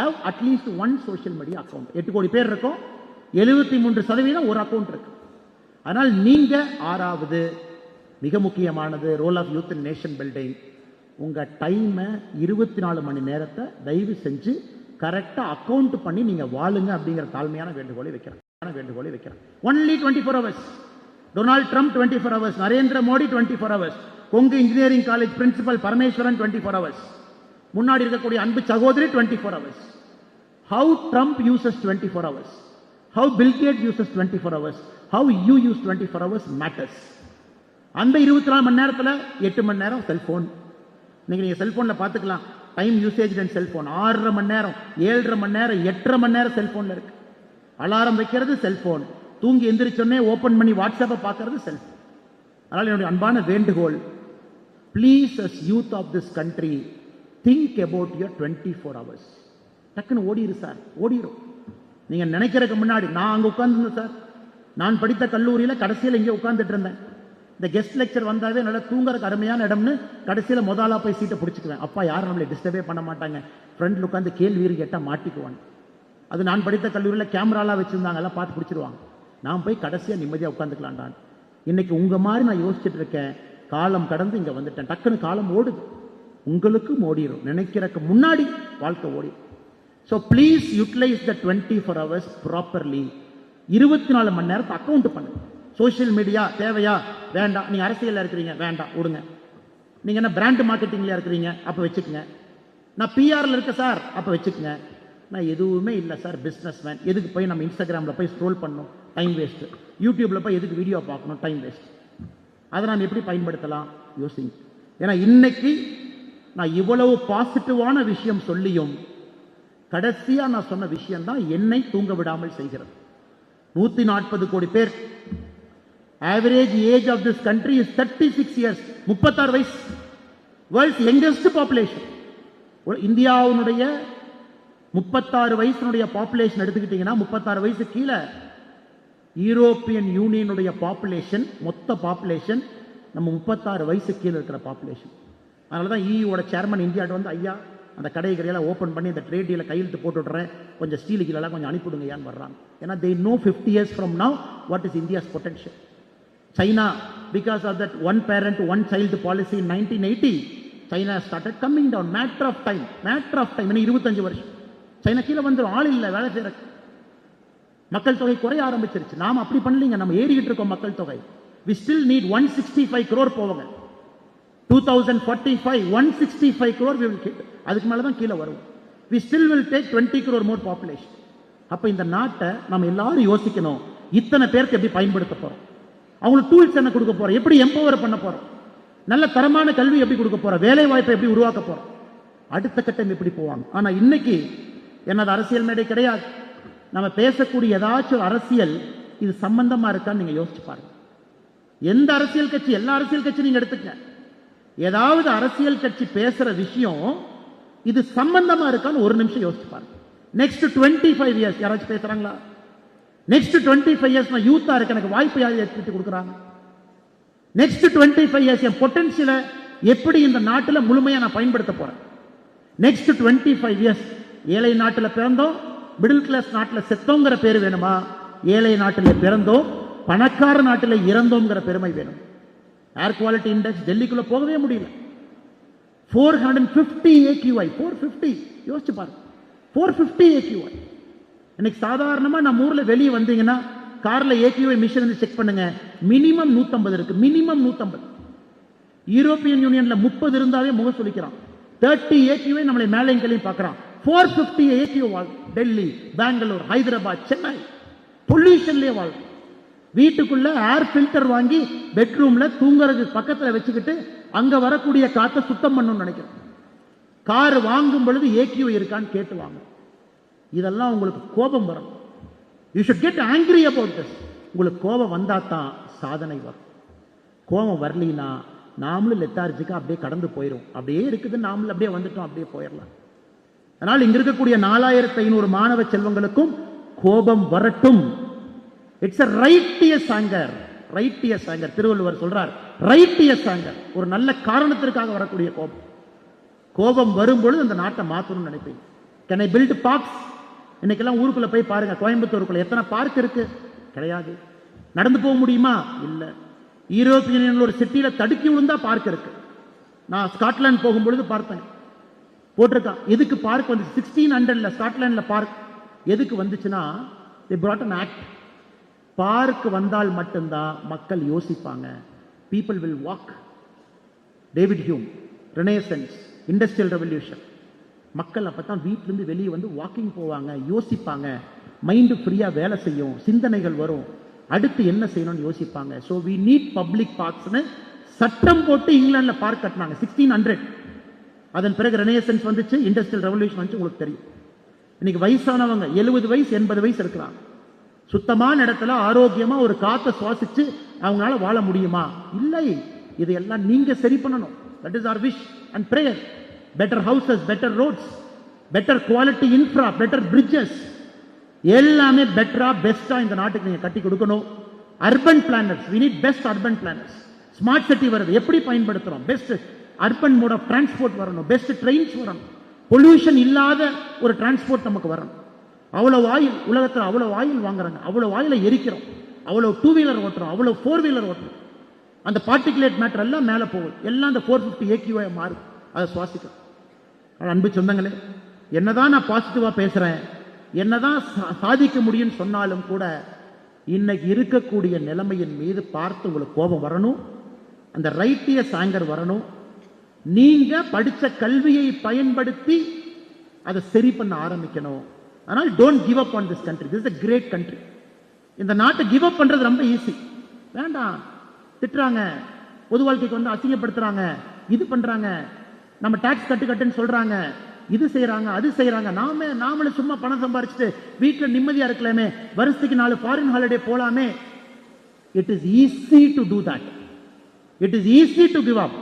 Have at least one social media account எட்டு கோடி பேர் இருக்கும். எழுபத்தி மூன்று சதவீதம் ஒரு அக்கௌண்ட் இருக்கு. அதனால் நீங்க ஆறாவது மிக முக்கியமானது role of youth in nation building உங்க டைமை இருபத்தி நாலு மணி நேரத்தை தயவு செஞ்சு கரெக்டாக அக்கௌண்ட் பண்ணி நீங்க வாழுங்க அப்படிங்கிற தாழ்மையான வேண்டுகோளை வைக்கிறேன். வேண்டுகோளை வைக்கிறேன். Only twenty four hours Donald Trump twenty four hours Narendra Modi twenty four hours Kongu engineering college principal Parameswaran twenty four hours முன்னாடி இருக்கக்கூடிய அன்பு சகோதரி twenty four hours how Trump uses twenty four hours how Bill Gates uses twenty four hours how you use twenty four hours matters அந்த இருபத்தி நாலு மணி நேரத்தில் எட்டு மணி நேரம் செல்ஃபோன் நீங்கள் நீங்கள் செல்ஃபோனில் பார்த்துக்கலாம். டைம் யூசேஜ் அண்ட் செல்ஃபோன் ஆறரை மணி நேரம் ஏழரை மணி நேரம் எட்டரை மணி நேரம் செல்ஃபோனில் இருக்கு. அலாரம் வைக்கிறது செல்ஃபோன் தூங்கி எந்திரிச்சோடனே ஓப்பன் பண்ணி வாட்ஸ்அப்பை பார்க்கறது செல்ஃபோன் அதனால் என்னுடைய அன்பான வேண்டுகோள் please us youth of this country think about your twenty four hours டக்குன்னு ஓடிரு சார் ஓடிரும். நீங்க நினைக்கிறதுக்கு முன்னாடி நான் அங்கே உட்காந்துருந்தேன் சார் நான் படித்த கல்லூரியில் கடைசியில் இங்கே உட்காந்துட்டு இருந்தேன். இந்த கெஸ்ட் லெக்சர் வந்தாவே நல்லா தூங்குறதுக்கு அருமையான இடம்னு கடைசியில் முதலா போய் சீட்டை பிடிச்சிக்குவேன். அப்பா யாரும் நம்மளை டிஸ்டர்பே பண்ண மாட்டாங்க. ஃப்ரெண்டில் உட்காந்து கேள்வி கேட்டால் மாட்டிக்குவான். அது நான் படித்த கல்லூரியில் கேமராலாம் வச்சுருந்தாங்க. எல்லாம் பார்த்து பிடிச்சிருவாங்க நான் போய் கடைசியாக நிம்மதியாக உட்காந்துக்கலான்டான் இன்னைக்கு உங்கள் மாதிரி நான் யோசிச்சுட்டு இருக்கேன். காலம் கடந்து இங்கே வந்துட்டேன். டக்குன்னு காலம் ஓடுது. உங்களுக்கும் ஓடிடும் நினைக்கிறதுக்கு முன்னாடி வாழ்க்கை ஓடி so please utilise the twenty four hours properly இருபத்தி நாலு மணி நேரத்தை அக்கௌண்ட் பண்ணுங்க சோஷியல் மீடியா தேவையா? வேண்டாம். நீங்க அரசியலில் இருக்கிறீங்க வேண்டாம். விடுங்க. நீங்க என்ன பிராண்ட் மார்க்கெட்டிங்ல இருக்கிறீங்க அப்ப வச்சுக்கோங்க. நான் பிஆர்ல இருக்க சார் அப்ப வச்சுக்கோங்க. நான் எதுவுமே இல்லை சார் பிஸ்னஸ் மேன் எதுக்கு போய் நம்ம இன்ஸ்டாகிராமில் போய் ஸ்க்ரோல் பண்ணணும்? டைம் வேஸ்ட் யூடியூப்ல போய் எதுக்கு வீடியோ பார்க்கணும்? டைம் வேஸ்ட் அதை நாம் எப்படி பயன்படுத்தலாம்? யோசிங்க. ஏன்னா இன்னைக்கு நான் இவ்வளவு பாசிட்டிவான விஷயம் சொல்லியும் கடைசியாக நான் சொன்ன விஷயம் தான் என்னை தூங்க விடாமல் செய்கிறது. நூத்தி நாற்பது கோடி பேர். Average age of this country is thirty six years முப்பத்தாறு வயசு. வேர்ல்ட்ஸ் யங்கஸ்ட் பாப்புலேஷன் இந்தியாவுடைய முப்பத்தாறு வயசுனுடைய பாப்புலேஷன் எடுத்துக்கிட்டீங்கன்னா முப்பத்தாறு வயசு கீழே யூரோப்பியன் யூனியனுடைய பாப்புலேஷன் மொத்த பாப்புலேஷன் நம்ம முப்பத்தாறு வயசு கீழே இருக்கிற பாப்புலேஷன் அதனால தான் இஇயோட சேர்மன் இந்தியாட்டு வந்து ஐயா அந்த கடை கடையெல்லாம் ஓப்பன் பண்ணி இந்த ட்ரேட் டீலில் கையெழுத்து போட்டு விட்றேன் கொஞ்சம் ஸ்டீல் கீழெல்லாம் கொஞ்சம் அனுப்பிவிடுங்க ஏன்னு வர்றாங்க. ஏன்னா they know fifty years from now what is India's potential China because of that one parent one child policy nineteen eighty China started coming down matter of time matter of time இன்னும் இருபத்தஞ்சு வருஷம். China கீழே வந்துடும் ஆள் இல்லை வேலை செய்கிற மக்கள் தொகை குறைய ஆரம்பிச்சிருச்சு. நாம் அப்படி பண்ணலீங்க. நம்ம ஏறிக்கிட்டு இருக்கோம் மக்கள் தொகை. We still need one sixty five crore போவாங்க. Two thousand forty five one sixty five crore அதுக்கு மேலே தான் கீழே வரும். We still will take twenty crore more population அப்போ இந்த நாட்டை நம்ம எல்லாரும் யோசிக்கணும். இத்தனை பேருக்கு எப்படி பயன்படுத்த போறோம்? அவங்களுக்கு டூல்ஸ் என்ன கொடுக்க போறோம்? எப்படி எம்பவர் பண்ண போறோம்? நல்ல தரமான கல்வி எப்படி கொடுக்க போறோம்? வேலை வாய்ப்பை எப்படி உருவாக்க போறோம்? அடுத்த கட்டம் எப்படி போவாங்க. ஆனா இன்னைக்கு என்னது அரசியல் மேடை கிடையாது. நம்ம பேசக்கூடிய ஏதாச்சும் ஒரு அரசியல் இது சம்பந்தமா இருக்கான்னு நீங்க யோசிச்சு பாருங்க. எந்த அரசியல் கட்சி எல்லா அரசியல் கட்சியும் நீங்க எடுத்துக்கங்க. ஏதாவது அரசியல் கட்சி பேசுற விஷயம் இது சம்பந்தமா இருக்கான்னு ஒரு நிமிஷம் யோசிச்சு பாருங்க. நெக்ஸ்ட் டுவெண்ட்டி ஃபைவ் இயர்ஸ் யாராச்சும் பேசுறாங்களா? நெக்ஸ்ட் டுவெண்ட்டி ஃபைவ் இயர்ஸ் நான் யூத்தா இருக்கு எனக்கு வாய்ப்பு யார் ஏற்படுத்தி கொடுக்குறாங்க நெக்ஸ்ட் டுவெண்ட்டி ஃபைவ் இயர்ஸ் என் பொட்டன்ஷியலை எப்படி இந்த நாட்டில் முழுமையா நான் பயன்படுத்த போறேன்? நெக்ஸ்ட் டுவெண்ட்டி ஃபைவ் இயர்ஸ் ஏழை நாட்டில் பிறந்தோம் மிடில் கிளாஸ் நாட்டில் செத்தோங்கிற பேர் வேணுமா? ஏழை நாட்டில் பிறந்தோம் பணக்கார நாட்டில் இறந்தோங்கிற பெருமை வேணும். ஏர் குவாலிட்டி இண்டெக்ஸ் டெல்லிக்குள்ள போகவே முடியல. Four hundred fifty AQI four fifty யோசிச்சு பாருங்க. ஃபோர் ஃபிஃப்டி ஏக்யூஐ இன்னைக்கு சாதாரணமாக நம்ம ஊரில் வெளியே வந்தீங்கன்னா காரில் ஏக்யூஐ மிஷின் வந்து செக் பண்ணுங்க. மினிமம் நூற்றம்பது இருக்கு. மினிமம் நூற்றம்பது யூரோப்பியன் யூனியன்ல முப்பது இருந்தாவே முகம் சொல்லிக்கிறான் தேர்ட்டி ஏக்யூஐ நம்மளை மேலே கீழையும் பார்க்கறான். ஃபோர் ஃபிஃப்டி ஏக்யூ வாழ். டெல்லி பெங்களூர் ஹைதராபாத் சென்னை. பொல்யூஷன்லேயே வாழ். வீட்டுக்குள்ள ஏர் ஃபில்டர் வாங்கி பெட்ரூம்ல தூங்குறதுக்கு பக்கத்தில் வச்சுக்கிட்டு அங்க வரக்கூடிய காற்றை சுத்தம் பண்ணணும்னு நினைக்கிறேன் கார் வாங்கும் பொழுது ஏக்யூ இருக்கான்னு கேட்டு வாங்க. இதெல்லாம் உங்களுக்கு கோபம் வரும். You should get angry about this உங்களுக்கு கோபம் வந்தா தான் சாதனை வரும். கோபம் வரலினா நாமளும் லெத்தார்ஜிக்கா அப்படியே கடந்து போயிடும் அப்படியே இருக்குது நாமளும் அப்படியே வந்துட்டோம் அப்படியே போயிடலாம் அதனால் இங்க இருக்கக்கூடிய நாலாயிரத்தி ஐநூறு மாணவ செல்வங்களுக்கும் கோபம் வரட்டும். It's a righteous anger righteous anger Thiruvalluvar சொல்றார் ரைட்டியஸ் ஆங்கர் ஒரு நல்ல காரணத்திற்காக வரக்கூடிய கோபம். கோபம் வரும்பொழுது அந்த நாட்டை மாத்தணும்னு நினைப்பீங்க கேன் ஐ பில்ட் பார்க்ஸ் இன்னைக்கெல்லாம் ஊருக்குள்ள போய் பாருங்க கோயம்புத்தூருக்குள்ள எத்தனை பார்க் இருக்கு? கிடையாது. நடந்து போக முடியுமா? இல்லை. யூரோப்பியன் ஒரு சிட்டியில் தடுக்கி விழுந்தா பார்க் இருக்கு. நான் ஸ்காட்லாந்து போகும்பொழுது பார்த்தேன். போட்டிருக்கான். எதுக்கு பார்க் வந்து சிக்ஸ்டீன் ஹண்ட்ரட்ல ஸ்காட்லாண்டில் பார்க் எதுக்கு வந்துச்சுன்னா தி ப்ராட் அன் ஆக்ட் பார்க்கு வந்தால் மட்டும்தான் மக்கள் யோசிப்பாங்க. People will walk David Hume renaissance industrial revolution மக்கள் அப்போ தான் வீட்டிலேருந்து வெளியே வந்து வாக்கிங் போவாங்க யோசிப்பாங்க. மைண்டு ஃப்ரீயாக வேலை செய்யும் சிந்தனைகள் வரும். அடுத்து என்ன செய்யணும்னு யோசிப்பாங்க. ஸோ வி நீட் பப்ளிக் பார்க்ஸ்னு சட்டம் போட்டு இங்கிலாந்தில் பார்க் கட்டினாங்க சிக்ஸ்டீன் ஹண்ட்ரட் அதன் பிறகு ரெனேசன்ஸ் வந்துச்சு இண்டஸ்ட்ரியல் ரெவல்யூஷன் வந்துச்சு உங்களுக்கு தெரியும். இன்னைக்கு வயசானவங்க எழுபது வயசு எண்பது வயசு இருக்கிறாங்க. சுத்தமான இடத்துல ஆரோக்கியமா ஒரு காத்தை சுவாசிச்சு அவங்களால வாழ முடியுமா? இல்லை. இதையெல்லாம் நீங்க சரி பண்ணணும். That is our wish and prayer better houses better roads better quality infra better bridges எல்லாமே பெட்டரா பெஸ்டா இந்த நாட்டுக்கு நீங்க கட்டி கொடுக்கணும். Urban planners we need best urban planners smart city வருது எப்படி பயன்படுத்துறோம்? Best urban mode of transport வரணும். பெஸ்ட் ட்ரெயின்ஸ் வரணும். பொல்யூஷன் இல்லாத ஒரு டிரான்ஸ்போர்ட் நமக்கு வரணும். அவ்வளவு ஆயில் உலகத்தில் அவ்வளவு ஆயில் வாங்குறாங்க. அவ்வளவு ஆயிலை எரிக்கிறோம். அவ்வளவு டூ வீலர் ஓட்டுறோம். அவ்வளவு ஃபோர் வீலர் ஓட்டுறோம். அந்த பார்ட்டிகுலேட் மேட்டர் எல்லாம் மேலே போகுது. எல்லாம் அந்த ஃபோர் ஃபிஃப்டி ஏக்கியூஐ மாறும் அதை சுவாசிக்கும் அன்பு சொந்தங்களே என்னதான் நான் பாசிட்டிவாக பேசுறேன் என்னதான் சா- சாதிக்க முடியும்னு சொன்னாலும் கூட இன்னைக்கு இருக்கக்கூடிய நிலைமையின் மீது பார்த்து உங்களுக்கு கோபம் வரணும். அந்த ரைட்டியஸ் ஆங்கர் வரணும். நீங்க படித்த கல்வியை பயன்படுத்தி அதை சரி பண்ண ஆரம்பிக்கணும். அதனால் don't give up on this country this a great country இந்த நாட்டை கிவ் அப் பண்ணுறது ரொம்ப ஈஸி வேண்டாம். திட்டுறாங்க. பொது வாழ்க்கைக்கு வந்து அசிங்கப்படுத்துறாங்க. இது பண்ணுறாங்க நம்ம டேக்ஸ் கட்டு கட்டுன்னு சொல்கிறாங்க இது செய்கிறாங்க அது செய்கிறாங்க நாம நாமளும் சும்மா பணம் சம்பாரிச்சுட்டு வீட்டில் நிம்மதியாக இருக்கலாமே. வருஷத்துக்கு நாலு ஃபாரின் ஹாலிடே போகலாமே it is easy to do that it is easy to give up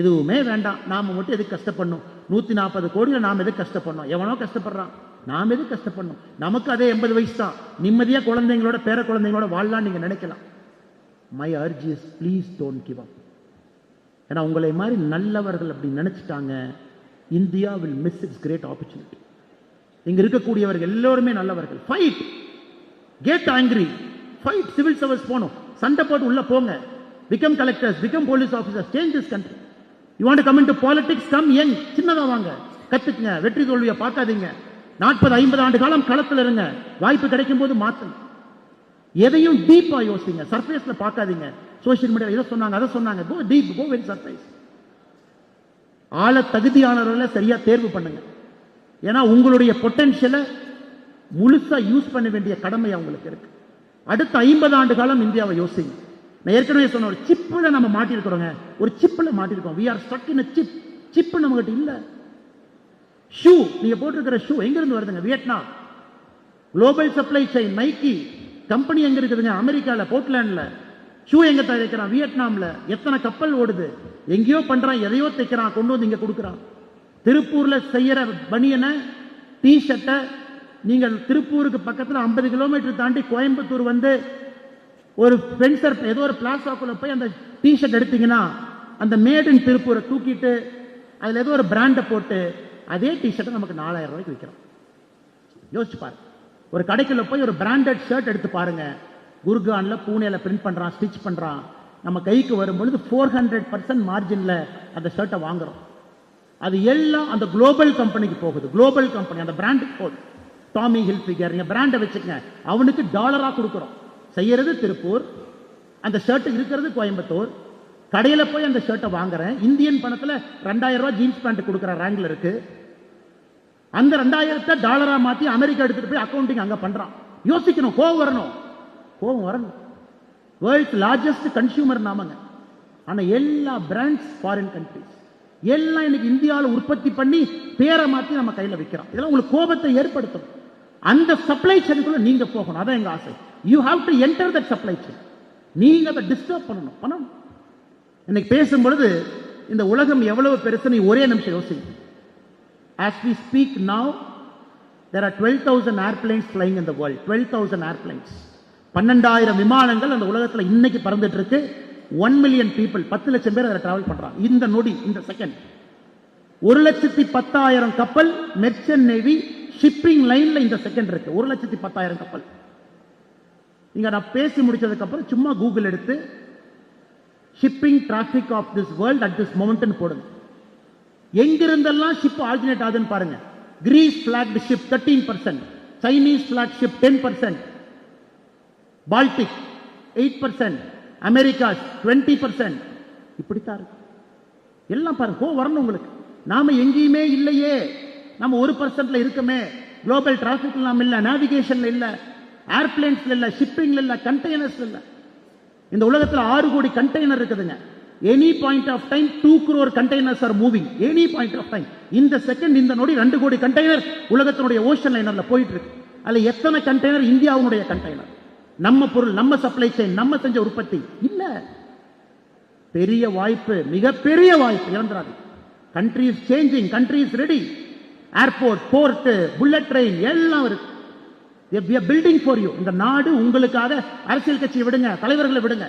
எதுவுமே வேண்டாம். நாம மட்டும் எதுக்கு கஷ்டப்படணும்? நூற்றி நாற்பது கோடியில் நாம் எதுக்கு கஷ்டப்படணும்? எவனோ கஷ்டப்படுறான். நாம் எது கஷ்டப்படணும்? நமக்கு அதே எண்பது வயசு தான். நிம்மதியாக குழந்தைங்களோட பேர குழந்தைங்களோட வாழலாம் நீங்கள் நினைக்கலாம். My urge is please don't give up ஏன்னா உங்களை மாதிரி நல்லவர்கள் அப்படி நினச்சிட்டாங்க India will miss it's great opportunity இங்கே இருக்கக்கூடியவர்கள் எல்லோருமே நல்லவர்கள். Fight get angry fight civil service போகணும். சண்டை போட்டு உள்ளே போங்க. Become collectors become police officers change this country you want come into politics come young சின்னதாக வாங்க. கற்றுக்குங்க வெற்றி தோல்வியை பார்க்காதீங்க. நாற்பது ஐம்பது ஆண்டு காலம் களத்தில் இருங்க. வாய்ப்பு கிடைக்கும் போது மாத்துங்க. எதையும் டீப்பா யோசிங்க. சர்ஃபேஸ்ல பார்க்காதீங்க. சோஷியல் மீடியா இதை சொன்னாங்க அதை சொன்னாங்க. Go deep go very surface ஆள தகுதியானவர்களை சரியா தேர்வு பண்ணுங்க. ஏன்னா உங்களுடைய பொட்டன்ஷியலை முழுசா யூஸ் பண்ண வேண்டிய கடமை அவங்களுக்கு இருக்கு. அடுத்த ஐம்பது ஆண்டு காலம் இந்தியாவை யோசிங்க. நான் ஏற்கனவே சொன்ன ஒரு சிப்பில் நம்ம மாட்டிருக்கிறோங்க. ஒரு சிப்பில் மாட்டிருக்கோம். We are stuck in chip chip நம்மகிட்ட இல்லை. ஷூ நீங்க போட்டிருக்கிற ஷூ எங்க இருந்து வருதுங்க? Vietnam global supply chain Nike company எங்க இருக்குதுங்க? அமெரிக்கால போர்ட்லாண்ட்ல ஷூ எங்க தயாரிக்கிறான்? வியட்நாம்ல எத்தனை கப்பல் ஓடுது? எங்கேயோ பண்றான் எதையோ தைக்கிறான் கொண்டு வந்து இங்க கொடுக்குறான். திருப்பூர்ல செய்யற பனியனை டி ஷர்ட்டை நீங்கள் திருப்பூருக்கு பக்கத்தில் ஐம்பது கிலோமீட்டர் தாண்டி கோயம்புத்தூர் வந்து ஒரு பென்சர் ஏதோ ஒரு பிளாசாக்குள்ள போய் அந்த டி ஷர்ட் எடுத்தீங்கன்னா அந்த மேட் இன் திருப்பூரை தூக்கிட்டு அதில் ஏதோ ஒரு பிராண்டை போட்டு அதே டிஷர்ட்டை நமக்கு நாலாயிரம் ரூபாய்க்கு விற்கிறோம் யோசிச்சு பாருங்க. ஒரு கடைக்குள்ள போய் ஒரு பிராண்டட் ஷர்ட் எடுத்து பாருங்க. குர்கானில் பூனேல பிரிண்ட் பண்றான் ஸ்டிச் பண்றான். நம்ம கைக்கு வரும்பொழுது ஃபோர் ஹண்ட்ரட் பர்சன்ட் மார்ஜின்ல அந்த ஷர்ட்டை வாங்குறோம். அது எல்லாம் அந்த குளோபல் கம்பெனிக்கு போகுது. குளோபல் கம்பெனி அந்த பிராண்டுக்கு போகுது. டாமி ஹில்ஃபிகர் நீங்க பிராண்டை வச்சுக்கங்க. அவனுக்கு டாலரா கொடுக்குறோம். செய்யறது திருப்பூர் அந்த ஷர்ட் இருக்கிறது கோயம்புத்தூர். கடையில போய் அந்த ஷர்ட்டை வாங்குறேன். இந்தியன் பணத்துல ரெண்டாயிரம் ரூபாய் ஜீன்ஸ் பேண்ட் கொடுக்குற ரேங்க்ல இருக்கு. அந்த ரெண்டாயிரத்தை டாலரா மாத்தி அமெரிக்கா எடுத்துட்டு போய் அக்கௌண்டிங் அங்க பண்றான். யோசிக்கணும் கோவம் வரணும். கோவம் வரணும். வேர்ல்ட் லார்ஜஸ்ட் கன்சியூமர் நாமங்க. ஆனா எல்லா பிராண்ட்ஸ் ஃபாரின் கண்ட்ரிஸ் எல்லாம் இன்னைக்கு இந்தியாவில் உற்பத்தி பண்ணி பேரை மாத்தி நம்ம கையில விற்கிறோம் இதெல்லாம் உங்களுக்கு கோபத்தை ஏற்படுத்தும். அந்த சப்ளை செயினுக்குள்ள நீங்க போகணும். அதான் எங்க ஆசை. You have to enter that supply chain நீங்க அதை டிஸ்டர்ப் பண்ணணும். பண்ணணும். இன்னைக்கு பேசும் பொழுது இந்த உலகம் எவ்வளவு பெருசு நீ ஒரே நிமிஷம் யோசிக்கணும் As we speak now, there are 12,000 airplanes flying in the world. 12,000 airplanes. பன்னெண்டாயிரம் விமானங்கள் அந்த உலகத்துல இன்னைக்கு பறந்துட்டு இருக்கு ஒன் மில்லியன் பீப்புள் பத்து லட்சம் பேர் அதில் டிராவல் பண்றாங்க. இந்த நொடி இந்த செகண்ட் ஒரு லட்சத்தி பத்தாயிரம் கப்பல் மெர்ச்சன்ட் நேவி ஷிப்பிங் லைன்ல இந்த செகண்ட் இருக்கு. ஒரு லட்சத்தி பத்தாயிரம் கப்பல். நீங்க நான் பேசி முடிச்சதுக்கு அப்புறம் சும்மா கூகுள் எடுத்து shipping traffic of this world at this மொமெண்ட்னு போடுங்க. எங்கிருந்தெல்லாம் ஷிப் ஆல்டர்னேட் ஆகுதுன்னு பாருங்க. Greece blocked ship thirteen percent Chinese block ship ten percent Baltic eight percent America twenty percent இப்படித்தான் இருக்கு. எல்லாம் பாருங்க கோ வரணும் உங்களுக்கு. நாம எங்கேயுமே இல்லையே. நம்ம ஒரு பர்சன்ட்ல இருக்கமே. குளோபல் டிராபிக் நாம இல்ல நேவிகேஷன்ல இல்ல ஏர்பிளேன்ஸ்ல இல்ல ஷிப்பிங்ல இல்ல கண்டெய்னர்ஸ்ல இல்ல. இந்த உலகத்துல ஆறு கோடி கண்டெய்னர் இருக்குதுங்க. Any point of time two crore containers are moving any point of time இந்த செகண்ட் இந்த நொடி ரெண்டு கோடி கண்டெய்னர் உலகத்தினுடைய ஓஷன் லைனர்ல போயிட்டு இருக்கு அதுல எத்தனை கண்டெய்னர் இந்தியாவுடைய கண்டெய்னர் நம்ம பொருள் நம்ம சப்ளை செயின் நம்ம செஞ்ச உற்பத்தி இல்ல பெரிய வாய்ப்பு மிகப்பெரிய வாய்ப்பு இழந்துராது country is changing country is ready airport port bullet train எல்லாம் இருக்கு பில்டிங் ஃபார் யூ இந்த நாடு உங்களுக்காக அரசியல் கட்சியை விடுங்க தலைவர்களை விடுங்க.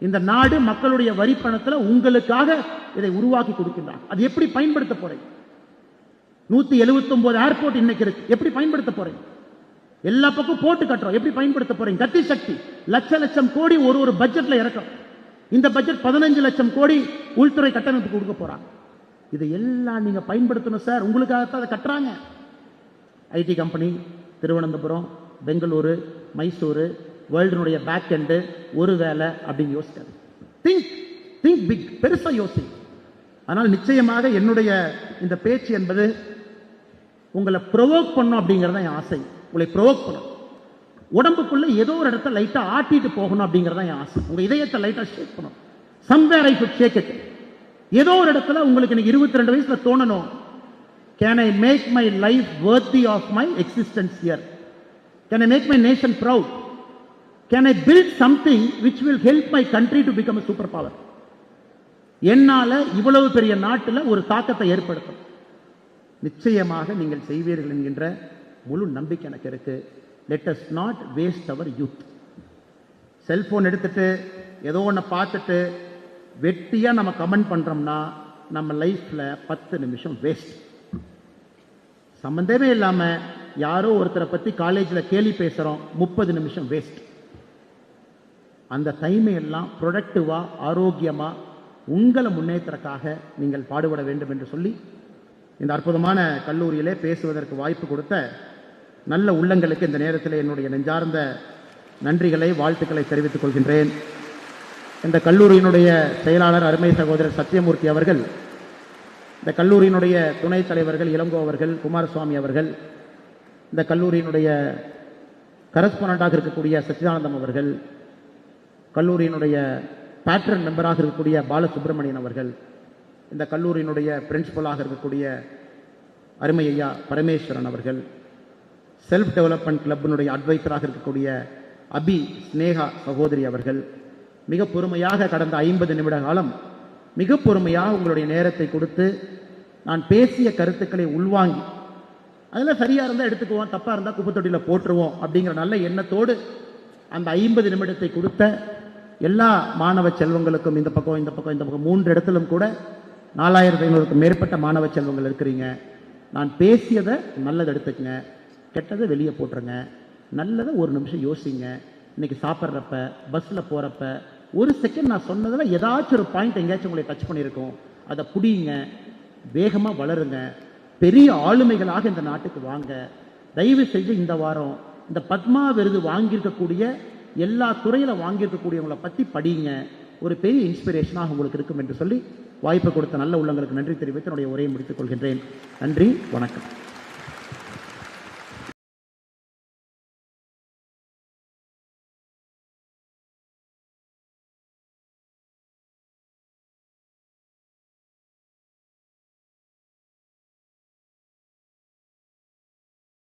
இந்த நாடு மக்களுடைய வரி பணத்தில் உங்களுக்காக இதை உருவாக்கி கொடுக்கின்றார். அது எப்படி பயன்படுத்த போறேன்? நூத்தி எழுபத்தி ஒன்பது ஏர்போர்ட் இன்னைக்கு இருக்கு. எப்படி பயன்படுத்த போறேன்? எல்லா பக்கம் போட்டு கட்டுறோம். எப்படி பயன்படுத்த போறேன்? கத்தி சக்தி லட்ச லட்சம் கோடி ஒரு ஒரு பட்ஜெட்ல இறக்கும் இந்த பட்ஜெட் பதினஞ்சு லட்சம் கோடி உள்துறை கட்டணத்துக்கு கொடுக்க போறாங்க. இதை எல்லாம் நீங்க பயன்படுத்தணும் சார். உங்களுக்காகத்தான் அதை கட்டுறாங்க. ஐடி கம்பெனி திருவனந்தபுரம் பெங்களூரு மைசூரு வேர்ல்டுனுடைய பேக் எண்டு ஒரு வேலை அப்படின்னு யோசிக்காது திங்க் திங்க் பிக் பெருசாக யோசி. ஆனால் நிச்சயமாக என்னுடைய இந்த பேச்சு என்பது உங்களை ப்ரொவோக் பண்ணும் அப்படிங்கிறது என் ஆசை. உங்களை ப்ரொவோக் பண்ணும். உடம்புக்குள்ள ஏதோ ஒரு இடத்த லைட்டா ஆட்டிட்டு போகணும் அப்படிங்கிறது என் ஆசை. உங்க இதயத்தை லைட்டா ஷேக் பண்ணும். Somewhere I could shake it ஏதோ ஒரு இடத்துல உங்களுக்கு இன்னைக்கு இருபத்தி ரெண்டு வயசுல தோணணும். Can I make my life worthy of my existence year can I make my nation proud can I build something which will help my country to become super power என்னால இவ்வளவு பெரிய நாட்டில் ஒரு தாக்கத்தை ஏற்படுத்தும் நிச்சயமாக நீங்கள் செய்வீர்கள் என்கின்ற முழு நம்பிக்கை எனக்கு இருக்கு. Let us not waste our youth cellphone எடுத்துட்டு ஏதோ ஒன்று பார்த்துட்டு வெட்டியாக நம்ம கமெண்ட் பண்ணுறோம்னா நம்ம லைஃப்பில் பத்து நிமிஷம் வேஸ்ட் சம்மந்தமே இல்லாமல் யாரோ ஒருத்தரை பற்றி காலேஜில் கேலி பேசுகிறோம் முப்பது நிமிஷம் வேஸ்ட் அந்த தைமையெல்லாம் ப்ரொடக்டிவாக ஆரோக்கியமாக உங்களை முன்னேற்றக்காக நீங்கள் பாடுபட வேண்டும் என்று சொல்லி இந்த அற்புதமான கல்லூரியிலே பேசுவதற்கு வாய்ப்பு கொடுத்த நல்ல உள்ளங்களுக்கு இந்த நேரத்தில் என்னுடைய நெஞ்சார்ந்த நன்றிகளை வாழ்த்துக்களை தெரிவித்துக் கொள்கின்றேன். இந்த கல்லூரியினுடைய செயலாளர் அருமை சகோதரர் சத்யமூர்த்தி அவர்கள் இந்த கல்லூரியினுடைய துணைத் தலைவர்கள் இளங்கோ அவர்கள் குமாரசுவாமி அவர்கள் இந்த கல்லூரியினுடைய கரஸ்பாண்டாக இருக்கக்கூடிய சச்சிதானந்தம் அவர்கள் கல்லூரியினுடைய பேட்ரன் மெம்பராக இருக்கக்கூடிய பாலசுப்ரமணியன் அவர்கள் இந்த கல்லூரியினுடைய பிரின்சிபலாக இருக்கக்கூடிய அருமை ஐயா பரமேஸ்வரன் அவர்கள் செல்ஃப் டெவலப்மெண்ட் கிளப்பினுடைய அட்வைசராக இருக்கக்கூடிய அபி ஸ்னேகா சகோதரி அவர்கள் மிக பொறுமையாக கடந்த ஐம்பது நிமிட காலம் மிக பொறுமையாக உங்களுடைய நேரத்தை கொடுத்து நான் பேசிய கருத்துக்களை உள்வாங்கி அதில் சரியாக இருந்தால் எடுத்துக்குவோம் தப்பாக இருந்தால் குப்பை தொட்டியில் போட்டுருவோம் அப்படிங்கிற நல்ல எண்ணத்தோடு அந்த ஐம்பது நிமிடத்தை கொடுத்த எல்லா மாணவ செல்வங்களுக்கும் இந்த பக்கம் இந்த பக்கம் இந்த பக்கம் மூன்று இடத்திலும் கூட நாலாயிரத்தி ஐநூறுக்கு மேற்பட்ட மாணவ செல்வங்கள் இருக்கிறீங்க. நான் பேசியதை நல்லதை எடுத்துக்கங்க. கெட்டதை வெளியே போட்டுருங்க. நல்லதை ஒரு நிமிஷம் யோசிங்க. இன்னைக்கு சாப்பிட்றப்ப பஸ்ஸில் போகிறப்ப ஒரு செகண்ட் நான் சொன்னதில் ஏதாச்சும் ஒரு பாயிண்ட் எங்கேயாச்சும் உங்களை டச் பண்ணியிருக்கோம். அதை புடிங்க. வேகமாக வளருங்க. பெரிய ஆளுமைகளாக இந்த நாட்டுக்கு வாங்க. தயவு செஞ்சு இந்த வாரம் இந்த பத்மா விருது வாங்கியிருக்கக்கூடிய எல்லா துறையில் வாங்கியிருக்கக்கூடியவங்களை பற்றி படிங்க. ஒரு பெரிய இன்ஸ்பிரேஷனாக உங்களுக்கு இருக்கும் என்று சொல்லி வாய்ப்பு கொடுத்த நல்ல உள்ளங்களுக்கு நன்றி தெரிவித்து என்னுடைய உரையை முடித்துக் கொள்கின்றேன். நன்றி வணக்கம்.